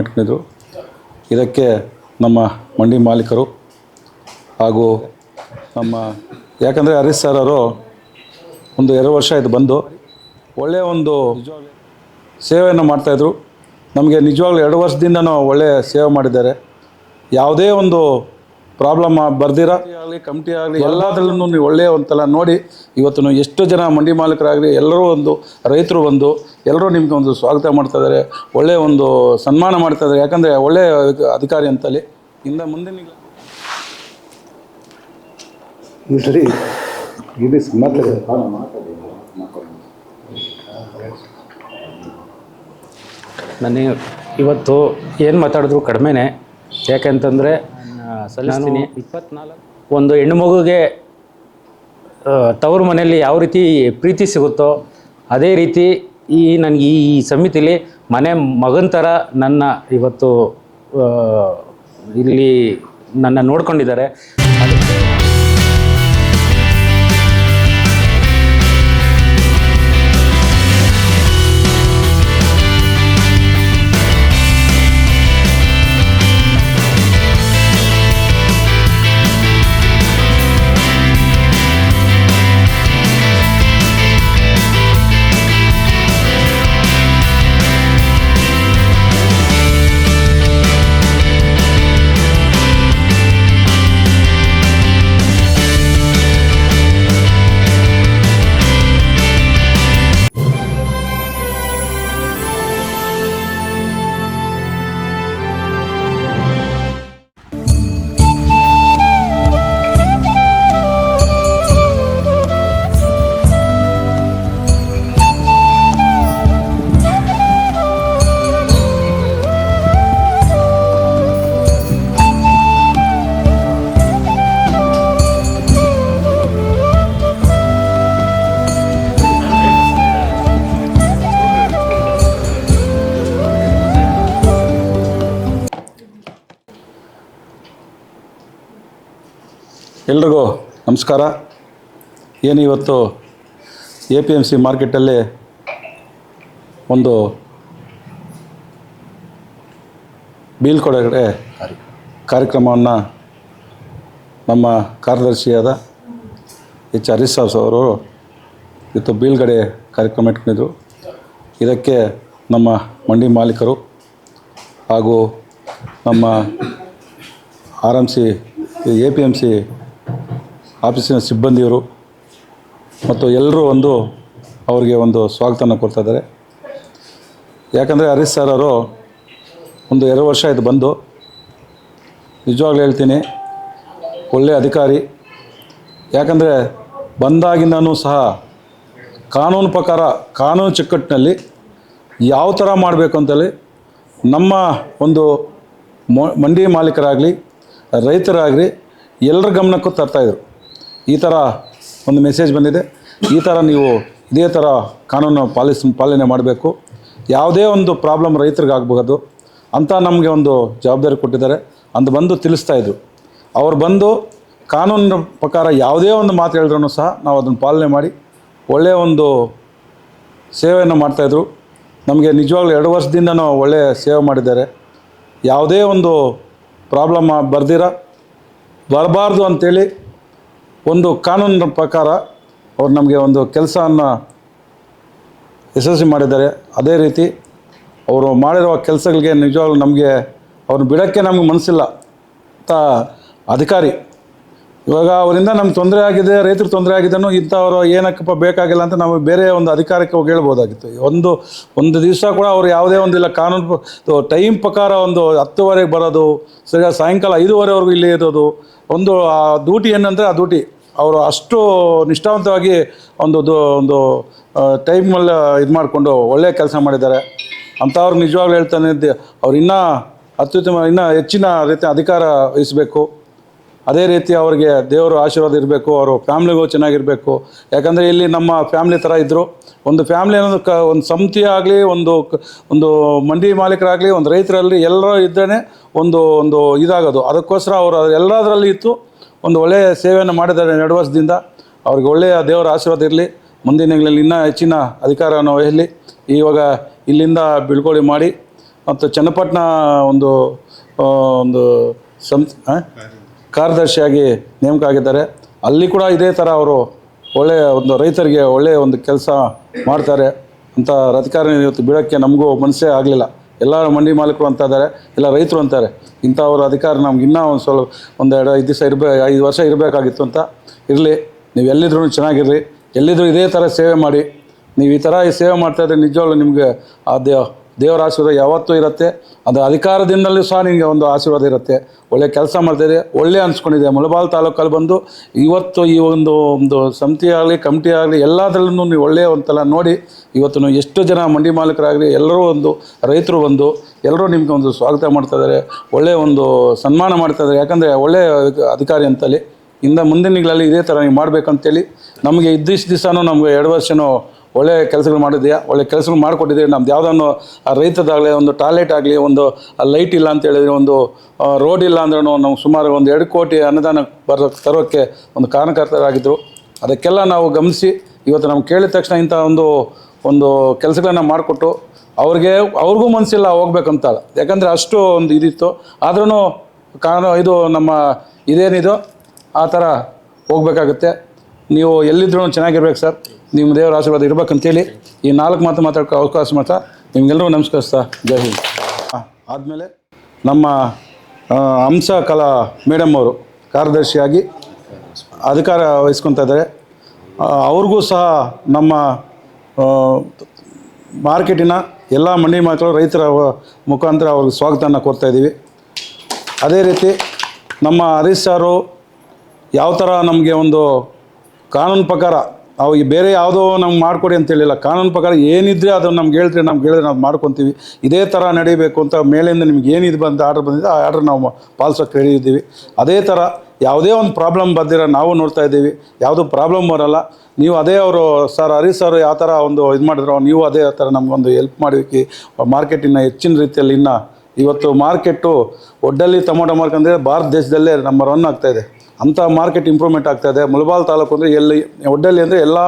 ಇಟ್ಕೊಂಡಿದ್ರು ಇದಕ್ಕೆ ನಮ್ಮ ಮಂಡಿ ಮಾಲೀಕರು ಹಾಗೂ ನಮ್ಮ, ಯಾಕಂದರೆ ಹರೀಶ್ ಸರ್ ಅವರು ಒಂದು ಎರಡು ವರ್ಷ ಇದು ಬಂದು ಒಳ್ಳೆಯ ಒಂದು ಸೇವೆಯನ್ನು ಮಾಡ್ತಾಯಿದ್ರು ನಮಗೆ ನಿಜವಾಗ್ಲೂ ಎರಡು ವರ್ಷದಿಂದನೂ ಒಳ್ಳೆಯ ಸೇವೆ ಮಾಡಿದ್ದಾರೆ. ಯಾವುದೇ ಒಂದು ಪ್ರಾಬ್ಲಮ್ ಬರ್ದಿರ? ಆಗಲಿ ಕಮಿಟಿ ಆಗಲಿ ಎಲ್ಲದರಲ್ಲೂ ನೀವು ಒಳ್ಳೆಯ ಒಂದೆಲ್ಲ ನೋಡಿ ಇವತ್ತು ಎಷ್ಟು ಜನ ಮಂಡಿ ಮಾಲೀಕರಾಗಲಿ ಎಲ್ಲರೂ ಒಂದು ರೈತರು ಬಂದು ಎಲ್ಲರೂ ನಿಮಗೆ ಒಂದು ಸ್ವಾಗತ ಮಾಡ್ತಾ ಇದ್ದಾರೆ ಒಳ್ಳೆಯ ಒಂದು ಸನ್ಮಾನ ಮಾಡ್ತಾ ಇದ್ದಾರೆ ಯಾಕಂದರೆ ಒಳ್ಳೆಯ ಅಧಿಕಾರಿ ಅಂತಲ್ಲಿ. ಇಂದ ಮುಂದಿನ ಸರಿ ಇದು ಮಾತಾಡಿ ನನಗೆ ಇವತ್ತು ಏನು ಮಾತಾಡಿದ್ರು ಕಡಿಮೆನೇ. ಯಾಕೆಂತಂದರೆ ಸಲ್ಲಿಸ್ತೀನಿ. ಇಪ್ಪತ್ನಾಲ್ಕು. ಒಂದು ಹೆಣ್ಣು ಮಗುಗೆ ತವರು ಮನೆಯಲ್ಲಿ ಯಾವ ರೀತಿ ಪ್ರೀತಿ ಸಿಗುತ್ತೋ ಅದೇ ರೀತಿ ಈ ನನಗೆ ಈ ಸಮಿತಿಲಿ ಮನೆ ಮಗನ ಥರ ನನ್ನ ಇವತ್ತು ಇಲ್ಲಿ ನನ್ನ ನೋಡ್ಕೊಂಡಿದ್ದಾರೆ. ಎಲ್ರಿಗೂ ನಮಸ್ಕಾರ. ಏನು ಇವತ್ತು ಎ ಪಿ ಎಂ ಸಿ ಮಾರ್ಕೆಟಲ್ಲಿ ಒಂದು ಬೀಳ್ಕೊಡಗಡೆ ಕಾರ್ಯಕ್ರಮವನ್ನು ನಮ್ಮ ಕಾರ್ಯದರ್ಶಿಯಾದ ಎಚ್ ಹರೀಶ್ ಸಾಬ್ ಅವರು ಇವತ್ತು ಬೀಳ್ಗಡೆ ಕಾರ್ಯಕ್ರಮ ಇಟ್ಕೊಂಡಿದ್ರು. ಇದಕ್ಕೆ ನಮ್ಮ ಮಂಡಿ ಮಾಲೀಕರು ಹಾಗೂ ನಮ್ಮ R M C A P M C ಆಫೀಸಿನ ಸಿಬ್ಬಂದಿಯವರು ಮತ್ತು ಎಲ್ಲರೂ ಒಂದು ಅವರಿಗೆ ಒಂದು ಸ್ವಾಗತನ ಕೊಡ್ತಾ ಇದ್ದಾರೆ. ಯಾಕಂದರೆ ಹರೀಶ್ ಸರ್ ಅವರು ಒಂದು ಎರಡು ವರ್ಷ ಆಯಿತು ಬಂದು. ನಿಜವಾಗ್ಲೂ ಹೇಳ್ತೀನಿ ಒಳ್ಳೆಯ ಅಧಿಕಾರಿ. ಯಾಕಂದರೆ ಬಂದಾಗಿಂದನೂ ಸಹ ಕಾನೂನು ಪ್ರಕಾರ, ಕಾನೂನು ಚಿಕ್ಕಟ್ಟಿನಲ್ಲಿ ಯಾವ ಥರ ಮಾಡಬೇಕು ಅಂತೇಳಿ ನಮ್ಮ ಒಂದು ಮಂಡಿ ಮಾಲೀಕರಾಗಲಿ, ರೈತರಾಗಲಿ ಎಲ್ಲರ ಗಮನಕ್ಕೂ ತರ್ತಾಯಿದ್ರು ಈ ಥರ ಒಂದು ಮೆಸೇಜ್ ಬಂದಿದೆ. ಈ ಥರ ನೀವು ಇದೇ ಥರ ಕಾನೂನು ಪಾಲಿಸ್, ಪಾಲನೆ ಮಾಡಬೇಕು. ಯಾವುದೇ ಒಂದು ಪ್ರಾಬ್ಲಮ್ ರೈತರಿಗೆ ಆಗಬಹುದು ಅಂತ ನಮಗೆ ಒಂದು ಜವಾಬ್ದಾರಿ ಕೊಟ್ಟಿದ್ದಾರೆ. ಅಂತ ಬಂದು ತಿಳಿಸ್ತಾ ಇದ್ರು. ಅವ್ರು ಬಂದು ಕಾನೂನಿನ ಪ್ರಕಾರ ಯಾವುದೇ ಒಂದು ಮಾತು ಹೇಳಿದ್ರೂ ಸಹ ನಾವು ಅದನ್ನು ಪಾಲನೆ ಮಾಡಿ ಒಳ್ಳೆಯ ಒಂದು ಸೇವೆಯನ್ನು ಮಾಡ್ತಾಯಿದ್ರು ನಮಗೆ ನಿಜವಾಗ್ಲೂ ಎರಡು ವರ್ಷದಿಂದನೂ ಒಳ್ಳೆಯ ಸೇವೆ ಮಾಡಿದ್ದಾರೆ. ಯಾವುದೇ ಒಂದು ಪ್ರಾಬ್ಲಮ್ ಬರ್ದಿರ. ಬರಬಾರ್ದು ಅಂಥೇಳಿ ಒಂದು ಕಾನೂನಿನ ಪ್ರಕಾರ ಅವ್ರು ನಮಗೆ ಒಂದು ಕೆಲಸವನ್ನು ಯಶಸ್ವಿ ಮಾಡಿದ್ದಾರೆ. ಅದೇ ರೀತಿ ಅವರು ಮಾಡಿರುವ ಕೆಲಸಗಳಿಗೆ ನಿಜವಾಗ್ಲೂ ನಮಗೆ ಅವ್ರನ್ನ ಬಿಡೋಕ್ಕೆ ನಮಗೆ ಮನಸ್ಸಿಲ್ಲ ಅಂತ ಅಧಿಕಾರಿ ಇವಾಗ ಅವರಿಂದ ನಮ್ಗೆ ತೊಂದರೆ ಆಗಿದೆ ರೈತರು ತೊಂದರೆ ಆಗಿದ್ದನ್ನು ಇಂಥವ್ರು ಏನಕ್ಕಪ್ಪ ಬೇಕಾಗಿಲ್ಲ ಅಂತ ನಾವು ಬೇರೆ ಒಂದು ಅಧಿಕಾರಕ್ಕೆ ಹೋಗಿ ಹೇಳ್ಬೋದಾಗಿತ್ತು. ಒಂದು ಒಂದು ದಿವಸ ಕೂಡ ಅವ್ರು ಯಾವುದೇ ಒಂದಿಲ್ಲ ಕಾನೂನು ಟೈಮ್ ಪ್ರಕಾರ ಒಂದು ಹತ್ತುವರೆಗೆ ಬರೋದು ಸರಿಯಾದ ಸಾಯಂಕಾಲ ಐದೂವರೆವರೆಗೂ ಇಲ್ಲೇ ಇರೋದು, ಒಂದು ಆ ಡ್ಯೂಟಿ ಏನಂದರೆ ಆ ಡ್ಯೂಟಿ. ಅವರು ಅಷ್ಟು ನಿಷ್ಠಾವಂತವಾಗಿ ಒಂದು ಒಂದು ಟೈಮಲ್ಲಿ ಇದು ಮಾಡಿಕೊಂಡು ಒಳ್ಳೆಯ ಕೆಲಸ ಮಾಡಿದ್ದಾರೆ. ಅಂಥವ್ರು ನಿಜವಾಗ್ಲೂ ಹೇಳ್ತಾನೆ ಅವ್ರು ಇನ್ನೂ ಅತ್ಯುತ್ತಮ, ಇನ್ನೂ ಹೆಚ್ಚಿನ ರೀತಿಯ ಅಧಿಕಾರ ವಹಿಸಬೇಕು. ಅದೇ ರೀತಿ ಅವ್ರಿಗೆ ದೇವರ ಆಶೀರ್ವಾದ ಇರಬೇಕು, ಅವರು ಫ್ಯಾಮ್ಲಿಗೂ ಚೆನ್ನಾಗಿರಬೇಕು. ಯಾಕಂದರೆ ಇಲ್ಲಿ ನಮ್ಮ ಫ್ಯಾಮ್ಲಿ ಥರ ಇದ್ದರು ಒಂದು ಫ್ಯಾಮ್ಲಿ ಅನ್ನೋದು ಕ, ಒಂದು ಸಮಿತಿ ಆಗಲಿ, ಒಂದು ಒಂದು ಮಂಡಿ ಮಾಲೀಕರಾಗಲಿ, ಒಂದು ರೈತರಲ್ಲಿ ಎಲ್ಲರೂ ಇದ್ದೇ ಒಂದು ಒಂದು ಇದಾಗೋದು. ಅದಕ್ಕೋಸ್ಕರ ಅವರು ಎಲ್ಲದರಲ್ಲಿ ಇತ್ತು. ಒಂದು ಒಳ್ಳೆಯ ಸೇವೆಯನ್ನು ಮಾಡಿದ್ದಾರೆ ಎರಡು ವರ್ಷದಿಂದ. ಅವ್ರಿಗೆ ಒಳ್ಳೆಯ ದೇವರ ಆಶೀರ್ವಾದ ಇರಲಿ. ಮುಂದಿನ ದಿನಗಳಲ್ಲಿ ಇನ್ನೂ ಹೆಚ್ಚಿನ ಅಧಿಕಾರವನ್ನು ವಹಿಸಲಿ. ಇವಾಗ ಇಲ್ಲಿಂದ ಬೀಳ್ಕೊಳ್ಳಿ ಮಾಡಿ. ಮತ್ತು ಚನ್ನಪಟ್ಟಣ ಒಂದು ಒಂದು ಸಂ ಆ? ಕಾರ್ಯದರ್ಶಿಯಾಗಿ ನೇಮಕ ಆಗಿದ್ದಾರೆ. ಅಲ್ಲಿ ಕೂಡ ಇದೇ ಥರ ಅವರು ಒಳ್ಳೆಯ ಒಂದು ರೈತರಿಗೆ ಒಳ್ಳೆಯ ಒಂದು ಕೆಲಸ ಮಾಡ್ತಾರೆ ಅಂತ ಅಧಿಕಾರಿ ಇವತ್ತು ಬಿಡೋಕ್ಕೆ ನಮಗೂ ಮನಸ್ಸೇ ಆಗಲಿಲ್ಲ. ಎಲ್ಲ ಮಂಡಿ ಮಾಲೀಕರು ಅಂತ ಇದ್ದಾರೆ, ಎಲ್ಲ ರೈತರು ಅಂತಾರೆ. ಇಂಥವ್ರ ಅಧಿಕಾರ ನಮ್ಗೆ ಇನ್ನೂ ಒಂದು ಸ್ವಲ್ಪ, ಒಂದು ಎರಡು, ಐದು ದಿವಸ ಇರಬೇ, ಐದು ವರ್ಷ ಇರಬೇಕಾಗಿತ್ತು ಅಂತ ಇರಲಿ. ನೀವು ಎಲ್ಲಿದ್ರೂ ಚೆನ್ನಾಗಿರ್ರಿ ಎಲ್ಲಿದ್ರೂ ಇದೇ ಥರ ಸೇವೆ ಮಾಡಿ. ನೀವು ಈ ಥರ ಸೇವೆ ಮಾಡ್ತಾಯಿದ್ರೆ ನಿಜವಾಗ್ಲೂ ನಿಮಗೆ ಆ ದೇವ ದೇವರ ಆಶೀರ್ವಾದ ಯಾವತ್ತೂ ಇರುತ್ತೆ. ಅದು ಅಧಿಕಾರದಿಂದಲೂ ಸಹ ನಿಮಗೆ ಒಂದು ಆಶೀರ್ವಾದ ಇರುತ್ತೆ. ಒಳ್ಳೆ ಕೆಲಸ ಮಾಡ್ತಾಯಿದೆ ಒಳ್ಳೆ ಅನ್ಸ್ಕೊಂಡಿದೆ. ಮುಳಬಾಲ್ ತಾಲೂಕಲ್ಲಿ ಬಂದು ಇವತ್ತು ಈ ಒಂದು ಒಂದು ಸಮಿತಿ ಆಗಲಿ, ಕಮಿಟಿ ಆಗಲಿ, ಎಲ್ಲದರಲ್ಲೂ ನೀವು ಒಳ್ಳೆಯ ಒಂಥರ ನೋಡಿ, ಇವತ್ತು ಎಷ್ಟು ಜನ ಮಂಡಿ ಮಾಲೀಕರಾಗಲಿ, ಎಲ್ಲರೂ ಒಂದು ರೈತರು ಬಂದು, ಎಲ್ಲರೂ ನಿಮಗೆ ಒಂದು ಸ್ವಾಗತ ಮಾಡ್ತಾಯಿದ್ದಾರೆ ಒಳ್ಳೆಯ ಒಂದು ಸನ್ಮಾನ ಮಾಡ್ತಾಯಿದ್ದಾರೆ ಯಾಕಂದರೆ ಒಳ್ಳೆಯ ಅಧಿಕಾರಿ ಅಂತಲ್ಲಿ ಇಂದ ಮುಂದಿನಗಳಲ್ಲಿ ಇದೇ ಥರ ನೀವು ಮಾಡಬೇಕಂತೇಳಿ, ನಮಗೆ ಇದ್ದಿಷ್ಟು ದಿವಸನೂ ನಮಗೆ ಎರಡು ವರ್ಷನೂ ಒಳ್ಳೆ ಕೆಲಸಗಳು ಮಾಡಿದ್ಯಾ ಒಳ್ಳೆ ಕೆಲಸಗಳು ಮಾಡಿಕೊಟ್ಟಿದ್ದೀರಿ ನಮ್ದು ಯಾವುದನ್ನು, ಆ ರೈತದಾಗಲಿ ಒಂದು ಟಾಯ್ಲೆಟ್ ಆಗಲಿ, ಒಂದು ಲೈಟ್ ಇಲ್ಲ ಅಂತ ಹೇಳಿದ್ರೆ, ಒಂದು ರೋಡ್ ಇಲ್ಲ ಅಂದ್ರೂ ನಾವು ಸುಮಾರು ಒಂದು ಎರಡು ಕೋಟಿ ಅನುದಾನ ಬರೋ, ತರೋಕ್ಕೆ ಒಂದು ಕಾರಣಕರ್ತರಾಗಿದ್ದರು ಅದಕ್ಕೆಲ್ಲ ನಾವು ಗಮನಿಸಿ, ಇವತ್ತು ನಮ್ಗೆ ಕೇಳಿದ ತಕ್ಷಣ ಇಂಥ ಒಂದು ಒಂದು ಕೆಲಸಗಳನ್ನ ಮಾಡಿಕೊಟ್ಟು, ಅವ್ರಿಗೆ, ಅವ್ರಿಗೂ ಮನಸ್ಸಿಲ್ಲ ಹೋಗ್ಬೇಕಂತ ಯಾಕಂದರೆ ಅಷ್ಟು ಒಂದು ಇದಿತ್ತು. ಆದ್ರೂ ಕಾರಣ, ಇದು ನಮ್ಮ ಇದೇನಿದು, ಆ ಥರ ಹೋಗ್ಬೇಕಾಗುತ್ತೆ. ನೀವು ಎಲ್ಲಿದ್ರೂ ಚೆನ್ನಾಗಿರ್ಬೇಕು ಸರ್. ನಿಮ್ಮ ದೇವರ ಆಶೀರ್ವಾದ ಇರ್ಬೇಕಂತೇಳಿ ಈ ನಾಲ್ಕು ಮಾತು ಮಾತಾಡೋಕೆ ಅವಕಾಶ ಮಾತ್ರ ನಿಮ್ಗೆಲ್ಲರೂ ನಮಸ್ಕರಿಸ್ತಾ ಜೈ ಹಿಂದ್. ಆದಮೇಲೆ ನಮ್ಮ ಹಂಸ ಕಲಾ ಮೇಡಮ್ ಅವರು ಕಾರ್ಯದರ್ಶಿಯಾಗಿ ಅಧಿಕಾರ ವಹಿಸ್ಕೊತಾ ಇದ್ದಾರೆ. ಅವ್ರಿಗೂ ಸಹ ನಮ್ಮ ಮಾರ್ಕೆಟಿನ ಎಲ್ಲ ಮಂಡಿ ಮಕ್ಕಳು ರೈತರ ಮುಖಾಂತರ ಅವ್ರಿಗೆ ಸ್ವಾಗತನ ಕೊಡ್ತಾ ಇದ್ದೀವಿ. ಅದೇ ರೀತಿ ನಮ್ಮ ಹರೀಶ್ ಸಾರು ಯಾವ ಥರ ನಮಗೆ ಒಂದು ಕಾನೂನು ಪ್ರಕಾರ ಅವು ಈ ಬೇರೆ ಯಾವುದೋ ನಮ್ಗೆ ಮಾಡಿಕೊಡಿ ಅಂತ ಹೇಳಿಲ್ಲ. ಕಾನೂನು ಪ್ರಕಾರ ಏನಿದ್ರೆ ಅದು ನಮ್ಗೆ ಹೇಳ್ತೀರಿ, ನಮ್ಗೆ ಹೇಳಿದ್ರೆ ನಾವು ಮಾಡ್ಕೊತೀವಿ. ಇದೇ ಥರ ನಡೀಬೇಕು ಅಂತ ಮೇಲಿಂದ ನಿಮ್ಗೆ ಏನಿದು ಬಂದು ಆರ್ಡ್ರ್ ಬಂದಿದೆ, ಆ ಆರ್ಡ್ರ್ ನಾವು ಪಾಲಿಸೋಕೆ ಹೇಳಿದ್ದೀವಿ ಅದೇ ಥರ ಯಾವುದೇ ಒಂದು ಪ್ರಾಬ್ಲಮ್ ಬಂದಿರೋ ನಾವು ನೋಡ್ತಾ ಇದ್ದೀವಿ. ಯಾವುದೂ ಪ್ರಾಬ್ಲಮ್ ಬರೋಲ್ಲ. ನೀವು ಅದೇ ಅವರು, ಸರ್ ಹರಿ ಸರ್ ಯಾವ ಥರ ಒಂದು ಇದು ಮಾಡಿದ್ರು, ನೀವು ಅದೇ ಥರ ನಮಗೊಂದು ಹೆಲ್ಪ್ ಮಾಡಬೇಕು ಮಾರ್ಕೆಟಿನ ಹೆಚ್ಚಿನ ರೀತಿಯಲ್ಲಿ ಇನ್ನು ಇವತ್ತು ಮಾರ್ಕೆಟು ಒಡ್ಡಲ್ಲಿ ಟೊಮೊಟೊ ಅಂದರೆ ಭಾರತ ದೇಶದಲ್ಲೇ ನಂಬರ್ ಒನ್ ಆಗ್ತಾಯಿದೆ ಅಂಥ ಮಾರ್ಕೆಟ್ ಇಂಪ್ರೂವ್ಮೆಂಟ್ ಆಗ್ತಾ ಇದೆ. ಮುಳಬಾಲ್ ತಾಲೂಕು ಅಂದರೆ ಎಲ್ಲಿ ಒಡ್ಡಲ್ಲಿ ಅಂದರೆ ಎಲ್ಲ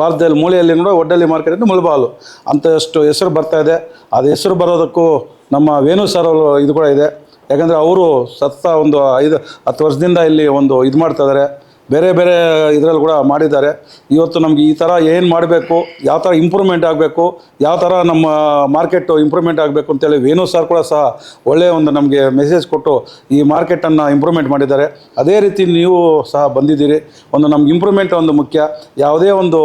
ಭಾರತದಲ್ಲಿ, ಮೂಲೆಯಲ್ಲಿ ಕೂಡ ಒಡ್ಡಲ್ಲಿ ಮಾರ್ಕೆಟ್ ಅಂದರೆ ಮುಳಬಾಲು. ಅಂಥಷ್ಟು ಹೆಸರು ಬರ್ತಾ ಇದೆ. ಅದು ಹೆಸರು ಬರೋದಕ್ಕೂ ನಮ್ಮ ವೇಣು ಸರ್ ಇದು ಕೂಡ ಇದೆ. ಯಾಕಂದರೆ ಅವರು ಸತ್ತ ಒಂದು ಐದು, ಹತ್ತು ವರ್ಷದಿಂದ ಇಲ್ಲಿ ಒಂದು ಇದು ಮಾಡ್ತಾ ಇದ್ದಾರೆ ಬೇರೆ ಬೇರೆ ಇದರಲ್ಲಿ ಕೂಡ ಮಾಡಿದ್ದಾರೆ. ಇವತ್ತು ನಮ್ಗೆ ಈ ಥರ ಏನು ಮಾಡಬೇಕು, ಯಾವ ಥರ ಇಂಪ್ರೂವ್ಮೆಂಟ್ ಆಗಬೇಕು, ಯಾವ ಥರ ನಮ್ಮ ಮಾರ್ಕೆಟು ಇಂಪ್ರೂವ್ಮೆಂಟ್ ಆಗಬೇಕು ಅಂತೇಳಿ ವೇಣು ಸರ್ ಕೂಡ ಸಹ ಒಳ್ಳೆಯ ಒಂದು ನಮಗೆ ಮೆಸೇಜ್ ಕೊಟ್ಟು ಈ ಮಾರ್ಕೆಟನ್ನು ಇಂಪ್ರೂವ್ಮೆಂಟ್ ಮಾಡಿದ್ದಾರೆ. ಅದೇ ರೀತಿ ನೀವು ಸಹ ಬಂದಿದ್ದೀರಿ. ಒಂದು ನಮ್ಗೆ ಇಂಪ್ರೂವ್ಮೆಂಟ್ ಒಂದು ಮುಖ್ಯ. ಯಾವುದೇ ಒಂದು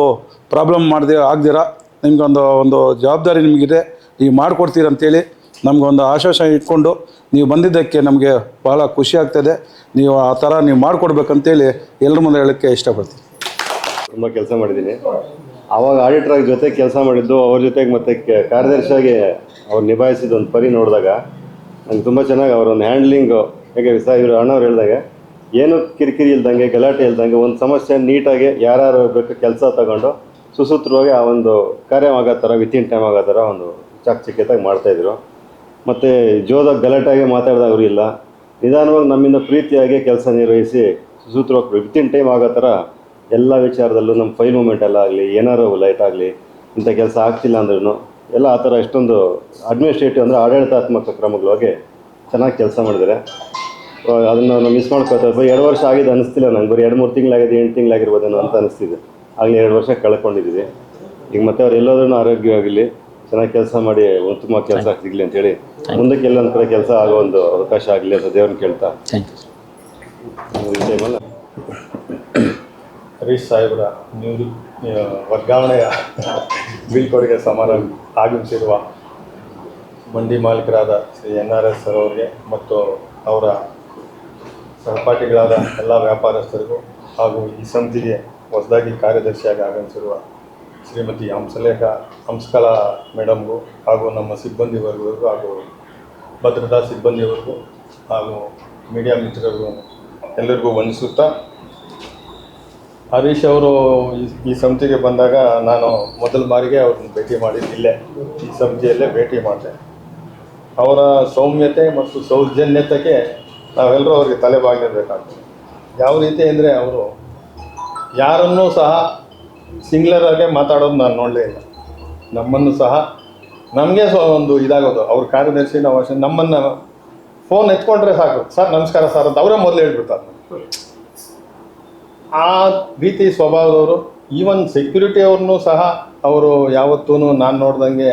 ಪ್ರಾಬ್ಲಮ್ ಮಾಡದೆ ಆಗದಿರ, ನಿಮಗೊಂದು ಒಂದು ಜವಾಬ್ದಾರಿ ನಿಮಗಿದೆ. ನೀವು ಮಾಡಿಕೊಡ್ತೀರಂತೇಳಿ ನಮಗೊಂದು ಆಶ್ವಾಸ ಇಟ್ಕೊಂಡು ನೀವು ಬಂದಿದ್ದಕ್ಕೆ ನಮಗೆ ಬಹಳ ಖುಷಿ ಆಗ್ತದೆ. ನೀವು ಆ ಥರ ನೀವು ಮಾಡಿಕೊಡ್ಬೇಕಂತೇಳಿ ಎಲ್ಲರ ಮುಂದೆ ಹೇಳೋಕ್ಕೆ ಇಷ್ಟಪಡ್ತೀನಿ. ತುಂಬ ಕೆಲಸ ಮಾಡಿದ್ದೀನಿ. ಆವಾಗ ಆಡಿಟ್ರಾಗಿ ಜೊತೆ ಕೆಲಸ ಮಾಡಿದ್ದು, ಅವ್ರ ಜೊತೆಗೆ ಮತ್ತೆ ಕಾರ್ಯದರ್ಶಿಯಾಗಿ ಅವ್ರು ನಿಭಾಯಿಸಿದ ಒಂದು ಪರಿ ನೋಡಿದಾಗ ನಂಗೆ ತುಂಬ ಚೆನ್ನಾಗಿ ಅವರೊಂದು ಹ್ಯಾಂಡ್ಲಿಂಗು ಹೇಗೆ ವಿಸ ಇವರು ಅಣ್ಣವ್ರು ಹೇಳಿದಾಗ, ಏನು ಕಿರಿಕಿರಿ ಇಲ್ದಂಗೆ, ಗಲಾಟೆ ಇಲ್ದಂಗೆ, ಒಂದು ಸಮಸ್ಯೆ ನೀಟಾಗಿ ಯಾರ್ಯಾರು ಬೇಕು ಕೆಲಸ ತಗೊಂಡು ಸುಸೂತ್ರವಾಗಿ ಆ ಒಂದು ಕಾರ್ಯ ಆಗೋ ಥರ ವಿತಿನ್ ಟೈಮ್ ಆಗೋ ಥರ ಒಂದು ಚಾಕಚಕ್ಯತಾಗಿ ಮಾಡ್ತಾಯಿದ್ರು ಮತ್ತು ಜೋದಾಗ ಗಲಾಟೆಯಾಗಿ ಮಾತಾಡಿದವರು ಇಲ್ಲ. ನಿಧಾನವಾಗಿ ನಮ್ಮಿಂದ ಪ್ರೀತಿಯಾಗಿ ಕೆಲಸ ನಿರ್ವಹಿಸಿ ಸುಸೂತ್ರವಾಗಿ ಇನ್ ಟೈಮ್ ಆಗೋ ಥರ ಎಲ್ಲ ವಿಚಾರದಲ್ಲೂ ನಮ್ಮ ಫೈಲ್ ಮೂಮೆಂಟ್ ಎಲ್ಲ ಆಗಲಿ ಏನಾರು ಲೈಟ್ ಆಗಲಿ, ಇಂಥ ಕೆಲಸ ಆಗ್ತಿಲ್ಲ ಅಂದ್ರೂ ಎಲ್ಲ ಆ ಥರ ಎಷ್ಟೊಂದು ಅಡ್ಮಿನಿಸ್ಟ್ರೇಟಿವ್ ಅಂದರೆ ಆಡಳಿತಾತ್ಮಕ ಕ್ರಮಗಳಾಗಿ ಚೆನ್ನಾಗಿ ಕೆಲಸ ಮಾಡಿದರೆ ಅದನ್ನು ನಾವು ಮಿಸ್ ಮಾಡ್ಕೊಳ್ತಾರೆ. ಬರೀ ಎರಡು ವರ್ಷ ಆಗಿದೆ ಅನಿಸ್ತಿಲ್ಲ ನಂಗೆ. ಬರೀ ಎರಡು, ಮೂರು ತಿಂಗಳಾಗಿದೆ ಎಂಟು ತಿಂಗಳಾಗಿರ್ಬೋದೇನೋ ಅಂತ ಅನಿಸ್ತಿದೆ. ಆಗಲೇ ಎರಡು ವರ್ಷ ಕಳ್ಕೊಂಡಿದ್ದೀವಿ. ಈಗ ಮತ್ತೆ ಅವ್ರು ಎಲ್ಲೋದ್ರೂ ಆರೋಗ್ಯವಾಗಿರಲಿ. ಚೆನ್ನಾಗಿ ಕೆಲಸ ಮಾಡಿ ಉತ್ತಮ ಕೆಲಸ ಸಿಗಲಿ ಅಂತೇಳಿ ಮುಂದಕ್ಕೆ ಎಲ್ಲೊಂದು ಕಡೆ ಕೆಲಸ ಆಗೋ ಒಂದು ಅವಕಾಶ ಆಗಲಿ ಅಂತ ದೇವ್ರನ್ನ ಕೇಳ್ತಾ. ಹರೀಶ್ ಸಾಹೇಬರ ನಿವೃತ್ತಿ ವರ್ಗಾವಣೆಯ ಬೀಳ್ಕೊಡುಗೆ ಸಮಾರಂಭ ಆಗಮಿಸಿರುವ ಮಂಡಿ ಮಾಲೀಕರಾದ Shri N R S sir ಅವರಿಗೆ ಮತ್ತು ಅವರ ಸಹಪಾಠಿಗಳಾದ ಎಲ್ಲ ವ್ಯಾಪಾರಸ್ಥರಿಗೂ ಹಾಗೂ ಈ ಸಮಿತಿಗೆ ಹೊಸದಾಗಿ ಕಾರ್ಯದರ್ಶಿಯಾಗಿ ಆಗಮಿಸಿರುವ ಶ್ರೀಮತಿ ಹಂಸಲೇಖ ಹಂಸಕಲಾ ಮೇಡಮ್ಗೂ ಹಾಗೂ ನಮ್ಮ ಸಿಬ್ಬಂದಿ ವರ್ಗದವರಿಗೂ ಹಾಗೂ ಭದ್ರತಾ ಸಿಬ್ಬಂದಿಯವರಿಗೂ ಹಾಗೂ ಮೀಡಿಯಾ ಮಿತ್ರರಿಗೂ ಎಲ್ಲರಿಗೂ ವಂದಿಸುತ್ತಾ, ಹರೀಶ್ ಅವರು ಈ- ಸಮಿತಿಗೆ ಬಂದಾಗ ನಾನು ಮೊದಲ ಬಾರಿಗೆ ಅವ್ರನ್ನ ಭೇಟಿ ಮಾಡಿದ್ದಿಲ್ಲೇ ಈ ಸಂಸ್ಥೆಯಲ್ಲೇ ಭೇಟಿ ಮಾಡಿದೆ. ಅವರ ಸೌಮ್ಯತೆ ಮತ್ತು ಸೌಜನ್ಯತೆಗೆ ನಾವೆಲ್ಲರೂ ಅವ್ರಿಗೆ ತಲೆಬಾಗಿರಬೇಕಾಗ್ತದೆ ಯಾವ ರೀತಿ ಅಂದರೆ ಅವರು ಯಾರನ್ನೂ ಸಹ ಸಿಂಗ್ಲರಾಗೆ ಮಾತಾಡೋದು ನಾನು ನೋಡಲೇ ಇಲ್ಲ. ನಮ್ಮನ್ನು ಸಹ ನಮಗೆ ಸೊ ಒಂದು ಇದಾಗೋದು. ಅವ್ರ ಕಾರ್ಯದರ್ಶಿ ನಾವು ಅಷ್ಟೇ. ನಮ್ಮನ್ನು ಫೋನ್ ಎತ್ಕೊಂಡ್ರೆ ಸಾಕು. ಸರ್, ನಮಸ್ಕಾರ ಸರ್ ಅಂತ ಅವರೇ ಮೊದಲು ಹೇಳ್ಬಿಡ್ತಾರೆ. ಆ ರೀತಿ ಸ್ವಭಾವದವರು ಈವನ್ ಸೆಕ್ಯೂರಿಟಿ ಅವ್ರನ್ನೂ ಸಹ ಅವರು ಯಾವತ್ತೂ ನಾನು ನೋಡ್ದಂಗೆ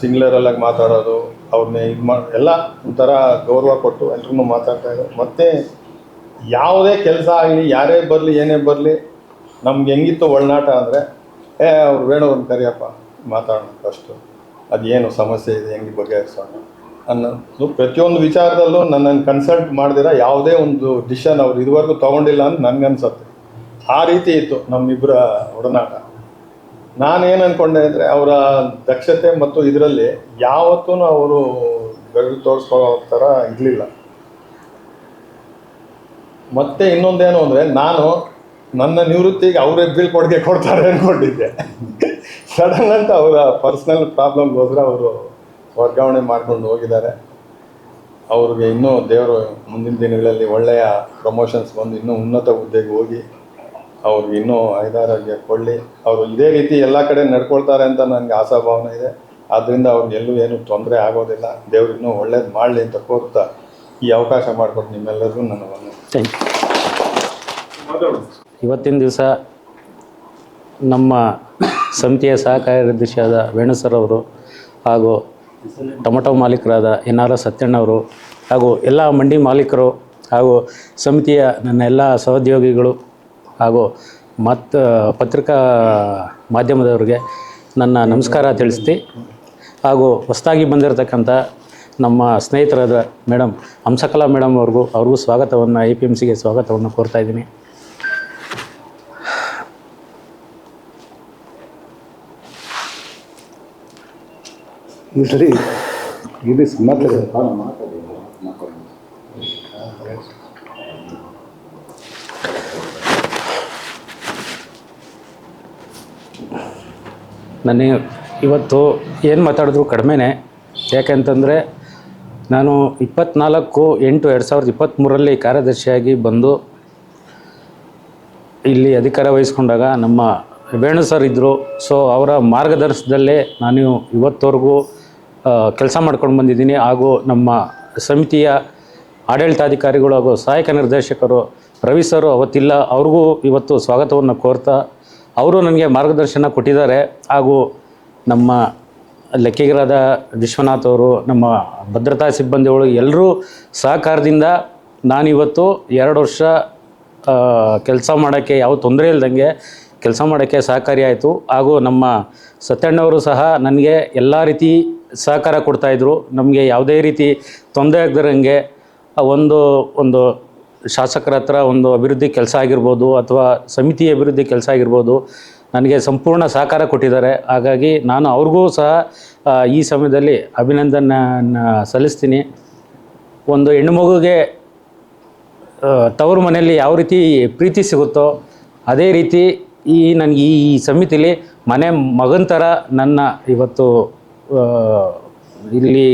ಸಿಂಗ್ಲರಲ್ಲಾಗಿ ಮಾತಾಡೋದು ಅವ್ರನ್ನ ಇದು ಮಾಡಿ ಎಲ್ಲ ಒಂಥರ ಗೌರವ ಕೊಟ್ಟು ಎಲ್ರೂ ಮಾತಾಡ್ತಾ ಇದ್ದಾರೆ. ಮತ್ತು ಯಾವುದೇ ಕೆಲಸ ಆಗಲಿ, ಯಾರೇ ಬರಲಿ, ಏನೇ ಬರಲಿ ನಮ್ಗೆ ಹೆಂಗಿತ್ತು ಒಳನಾಟ ಅಂದರೆ, ಏ, ಅವ್ರು ವೇಣುವ್ರನ್ನ ಕರಿಯಪ್ಪ, ಮಾತಾಡೋಣ ಫಸ್ಟು ಅದೇನು ಸಮಸ್ಯೆ ಇದೆ, ಹೆಂಗೆ ಬಗೆಹರಿಸೋಣ? ಅನ್ನೋದು ಪ್ರತಿಯೊಂದು ವಿಚಾರದಲ್ಲೂ ನನ್ನನ್ನು ಕನ್ಸಲ್ಟ್ ಮಾಡಿದಿರ ಯಾವುದೇ ಒಂದು ಡಿಶನ್ ಅವ್ರು ಇದುವರೆಗೂ ತೊಗೊಂಡಿಲ್ಲ ಅಂತ ನನಗನ್ಸತ್ತೆ ಆ ರೀತಿ ಇತ್ತು ನಮ್ಮಿಬ್ಬರ ಒಡನಾಟ. ನಾನೇನು ಅಂದ್ಕೊಂಡೆ ಅಂದರೆ, ಅವರ ದಕ್ಷತೆ ಮತ್ತು ಇದರಲ್ಲಿ ಯಾವತ್ತೂ ಅವರು ಬೆಳೆದು ತೋರಿಸ್ಕೊಳ್ಳೋ ಥರ ಇರಲಿಲ್ಲ. ಮತ್ತೆ ಇನ್ನೊಂದೇನು ಅಂದರೆ, ನಾನು ನನ್ನ ನಿವೃತ್ತಿಗೆ ಅವರೇ ಬೀಳ್ಕೊಡುಗೆ ಕೊಡ್ತಾರೆ ಅಂದ್ಕೊಂಡಿದ್ದೆ ಸಡನ್ ಅಂತ ಅವರ ಪರ್ಸ್ನಲ್ ಪ್ರಾಬ್ಲಮ್ಗೋಸ್ಕರ ಅವರು ವರ್ಗಾವಣೆ ಮಾಡ್ಕೊಂಡು ಹೋಗಿದ್ದಾರೆ. ಅವ್ರಿಗೆ ಇನ್ನೂ ದೇವರು ಮುಂದಿನ ದಿನಗಳಲ್ಲಿ ಒಳ್ಳೆಯ ಪ್ರಮೋಷನ್ಸ್ ಬಂದು ಇನ್ನೂ ಉನ್ನತ ಹುದ್ದೆಗೆ ಹೋಗಿ ಅವ್ರಿಗೆ ಇನ್ನೂ ಐದಾರೋಗ್ಯ ಕೊಡಲಿ ಅವರು ಇದೇ ರೀತಿ ಎಲ್ಲ ಕಡೆ ನಡ್ಕೊಳ್ತಾರೆ ಅಂತ ನನಗೆ ಆಶಾಭಾವನೆ ಇದೆ. ಆದ್ದರಿಂದ ಅವ್ರಿಗೆ ಎಲ್ಲೂ ಏನೂ ತೊಂದರೆ ಆಗೋದಿಲ್ಲ. ದೇವ್ರು ಇನ್ನೂ ಒಳ್ಳೇದು ಮಾಡಲಿ ಅಂತ ಕೋರ್ತಾ ಈ ಅವಕಾಶ ಮಾಡಿಕೊಟ್ಟು ನಿಮ್ಮೆಲ್ಲರಿಗೂ ನನ್ನ ಥ್ಯಾಂಕ್ ಯು ಇವತ್ತಿನ ದಿವಸ ನಮ್ಮ ಸಮಿತಿಯ ಸಹ ಕಾರ್ಯದರ್ಶಿಯಾದ ವೇಣು ಸರ್ ಅವರು ಹಾಗೂ ಟೊಮೊಟೊ ಮಾಲೀಕರಾದ ಎನ್ ಆರ್ ಎಸ್ ಸತ್ಯಣ್ಣವರು ಹಾಗೂ ಎಲ್ಲ ಮಂಡಿ ಮಾಲೀಕರು ಹಾಗೂ ಸಮಿತಿಯ ನನ್ನ ಎಲ್ಲ ಸಹೋದ್ಯೋಗಿಗಳು ಹಾಗೂ ಮತ್ತು ಪತ್ರಿಕಾ ಮಾಧ್ಯಮದವರಿಗೆ ನನ್ನ ನಮಸ್ಕಾರ ತಿಳಿಸ್ತಿ ಹಾಗೂ ಹೊಸದಾಗಿ ಬಂದಿರತಕ್ಕಂಥ ನಮ್ಮ ಸ್ನೇಹಿತರಾದ ಮೇಡಮ್ ಹಂಸಕಲಾ ಮೇಡಮ್ ಅವ್ರಿಗೂ ಅವ್ರಿಗೂ ಸ್ವಾಗತವನ್ನು ಐ ಪಿ ಎಂ ಸಿಗೆ ಸ್ವಾಗತವನ್ನು ಕೋರ್ತಾ ಮಾತಾಡಿ ನನಗೆ ಇವತ್ತು ಏನು ಮಾತಾಡಿದ್ರು ಕಡಿಮೆನೇ. ಯಾಕೆಂತಂದರೆ, ನಾನು ಇಪ್ಪತ್ನಾಲ್ಕು ಎಂಟು ಎರಡು ಸಾವಿರದ ಇಪ್ಪತ್ತ್ಮೂರಲ್ಲಿ ಕಾರ್ಯದರ್ಶಿಯಾಗಿ ಬಂದು, ಇಲ್ಲಿ ಅಧಿಕಾರ ವಹಿಸ್ಕೊಂಡಾಗ ನಮ್ಮ ವೇಣು ಸರ್ ಇದ್ದರು ಸೊ ಅವರ ಮಾರ್ಗದರ್ಶನದಲ್ಲೇ ನಾನು ಇವತ್ತವರೆಗೂ ಕೆಲಸ ಮಾಡ್ಕೊಂಡು ಬಂದಿದ್ದೀನಿ. ಹಾಗೂ ನಮ್ಮ ಸಮಿತಿಯ ಆಡಳಿತಾಧಿಕಾರಿಗಳು ಹಾಗೂ ಸಹಾಯಕ ನಿರ್ದೇಶಕರು, ರವಿ ಸರು ಅವತ್ತಿಲ್ಲ. ಅವ್ರಿಗೂ ಇವತ್ತು ಸ್ವಾಗತವನ್ನು ಕೋರ್ತಾ ಅವರು ನನಗೆ ಮಾರ್ಗದರ್ಶನ ಕೊಟ್ಟಿದ್ದಾರೆ. ಹಾಗೂ ನಮ್ಮ ಲೆಕ್ಕಿಗರಾದ ವಿಶ್ವನಾಥ್ ಅವರು, ನಮ್ಮ ಭದ್ರತಾ ಸಿಬ್ಬಂದಿಗಳು ಎಲ್ಲರೂ ಸಹಕಾರದಿಂದ ನಾನಿವತ್ತು ಎರಡು ವರ್ಷ ಕೆಲಸ ಮಾಡೋಕ್ಕೆ ಯಾವ ತೊಂದರೆ ಇಲ್ದಂಗೆ ಕೆಲಸ ಮಾಡೋಕ್ಕೆ ಸಹಕಾರಿಯಾಯಿತು ಹಾಗೂ ನಮ್ಮ ಸತ್ಯಣ್ಣವರು ಸಹ ನನಗೆ ಎಲ್ಲ ರೀತಿ ಸಹಕಾರ ಕೊಡ್ತಾಯಿದ್ರು ನಮಗೆ ಯಾವುದೇ ರೀತಿ ತೊಂದರೆ ಆಗದಿರಂಗೆ ಒಂದು ಒಂದು ಶಾಸಕರ ಹತ್ರ ಒಂದು ಅಭಿವೃದ್ಧಿ ಕೆಲಸ ಆಗಿರ್ಬೋದು ಅಥವಾ ಸಮಿತಿ ಅಭಿವೃದ್ಧಿ ಕೆಲಸ ಆಗಿರ್ಬೋದು ನನಗೆ ಸಂಪೂರ್ಣ ಸಹಕಾರ ಕೊಟ್ಟಿದ್ದಾರೆ. ಹಾಗಾಗಿ ನಾನು ಅವ್ರಿಗೂ ಸಹ ಈ ಸಮಯದಲ್ಲಿ ಅಭಿನಂದನೆ ಸಲ್ಲಿಸ್ತೀನಿ. ಒಂದು ಹೆಣ್ಣು ಮಗುಗೆ ತವರು ಮನೆಯಲ್ಲಿ ಯಾವ ರೀತಿ ಪ್ರೀತಿ ಸಿಗುತ್ತೋ ಅದೇ ರೀತಿ ಈ, ನನಗೆ ಈ ಸಮಿತಿಲಿ ಮನೆ ಮಗನ ಥರ ನನ್ನ ಇವತ್ತು ಇಲ್ಲಿ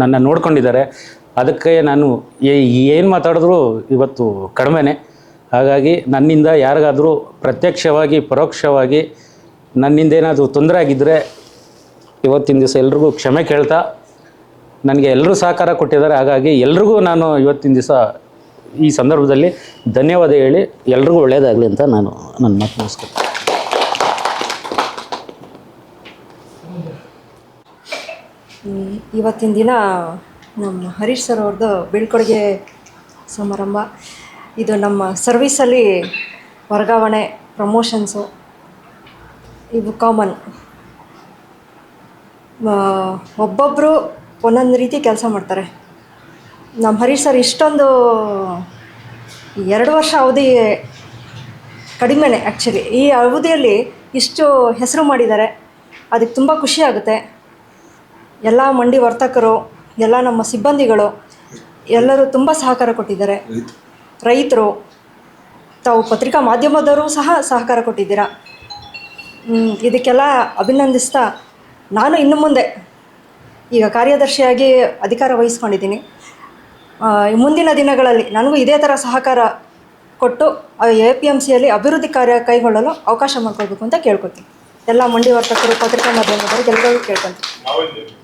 ನನ್ನ ನೋಡ್ಕೊಂಡಿದ್ದಾರೆ. ಅದಕ್ಕೆ ನಾನು ಏನು ಮಾತಾಡಿದ್ರು ಇವತ್ತು ಕಡಿಮೆನೆ. ಹಾಗಾಗಿ ನನ್ನಿಂದ ಯಾರಿಗಾದರೂ ಪ್ರತ್ಯಕ್ಷವಾಗಿ, ಪರೋಕ್ಷವಾಗಿ ನನ್ನಿಂದ ಏನಾದರೂ ತೊಂದರೆ ಆಗಿದ್ದರೆ ಇವತ್ತಿನ ದಿವಸ ಎಲ್ರಿಗೂ ಕ್ಷಮೆ ಕೇಳ್ತಾ, ನನಗೆ ಎಲ್ಲರೂ ಸಹಕಾರ ಕೊಟ್ಟಿದ್ದಾರೆ. ಹಾಗಾಗಿ ಎಲ್ರಿಗೂ ನಾನು ಇವತ್ತಿನ ದಿವಸ ಈ ಸಂದರ್ಭದಲ್ಲಿ ಧನ್ಯವಾದ ಹೇಳಿ ಎಲ್ರಿಗೂ ಒಳ್ಳೆಯದಾಗಲಿ ಅಂತ ನಾನು ನನ್ನ ಮಾತು ಮುಗಿಸ್ತೀನಿ ಇವತ್ತಿನ ದಿನ ನಮ್ಮ ಹರೀಶ್ ಸರ್ ಅವ್ರದ್ದು ಬೀಳ್ಕೊಡುಗೆ ಸಮಾರಂಭ. ಇದು ನಮ್ಮ ಸರ್ವೀಸಲ್ಲಿ ವರ್ಗಾವಣೆ, ಪ್ರಮೋಷನ್ಸು, ಇವು ಕಾಮನ್ ಒಬ್ಬೊಬ್ಬರು ಒಂದೊಂದು ರೀತಿ ಕೆಲಸ ಮಾಡ್ತಾರೆ. ನಮ್ಮ ಹರೀಶ್ ಸರ್ ಇಷ್ಟೊಂದು ಎರಡು ವರ್ಷ ಅವಧಿ ಕಡಿಮೆನೇ ಆ್ಯಕ್ಚುಲಿ ಈ ಅವಧಿಯಲ್ಲಿ ಇಷ್ಟು ಹೆಸರು ಮಾಡಿದ್ದಾರೆ. ಅದಕ್ಕೆ ತುಂಬ ಖುಷಿ ಆಗುತ್ತೆ. ಎಲ್ಲ ಮಂಡಿ ವರ್ತಕರು ಎಲ್ಲ ನಮ್ಮ ಸಿಬ್ಬಂದಿಗಳು ಎಲ್ಲರೂ ತುಂಬ ಸಹಕಾರ ಕೊಟ್ಟಿದ್ದಾರೆ. ರೈತರು ತಾವು ಪತ್ರಿಕಾ ಮಾಧ್ಯಮದವರು ಸಹ ಸಹಕಾರ ಕೊಟ್ಟಿದ್ದೀರಾ? ಇದಕ್ಕೆಲ್ಲ ಅಭಿನಂದಿಸ್ತಾ ನಾನು ಇನ್ನು ಮುಂದೆ ಈಗ ಕಾರ್ಯದರ್ಶಿಯಾಗಿ ಅಧಿಕಾರ ವಹಿಸ್ಕೊಂಡಿದ್ದೀನಿ. ಮುಂದಿನ ದಿನಗಳಲ್ಲಿ ನನಗೂ ಇದೇ ಥರ ಸಹಕಾರ ಕೊಟ್ಟು ಎ ಪಿ ಎಂ ಸಿಯಲ್ಲಿ ಅಭಿವೃದ್ಧಿ ಕಾರ್ಯ ಕೈಗೊಳ್ಳಲು ಅವಕಾಶ ಮಾಡಿಕೊಳ್ಬೇಕು ಅಂತ ಕೇಳ್ಕೊತೀನಿ. ಎಲ್ಲ ಮಂಡಿ ವರ್ತಕರು ಪತ್ರಿಕಾ ಮಾಧ್ಯಮದವರು ಎಲ್ಲರಿಗೂ ಕೇಳ್ಕೊಂತೀವಿ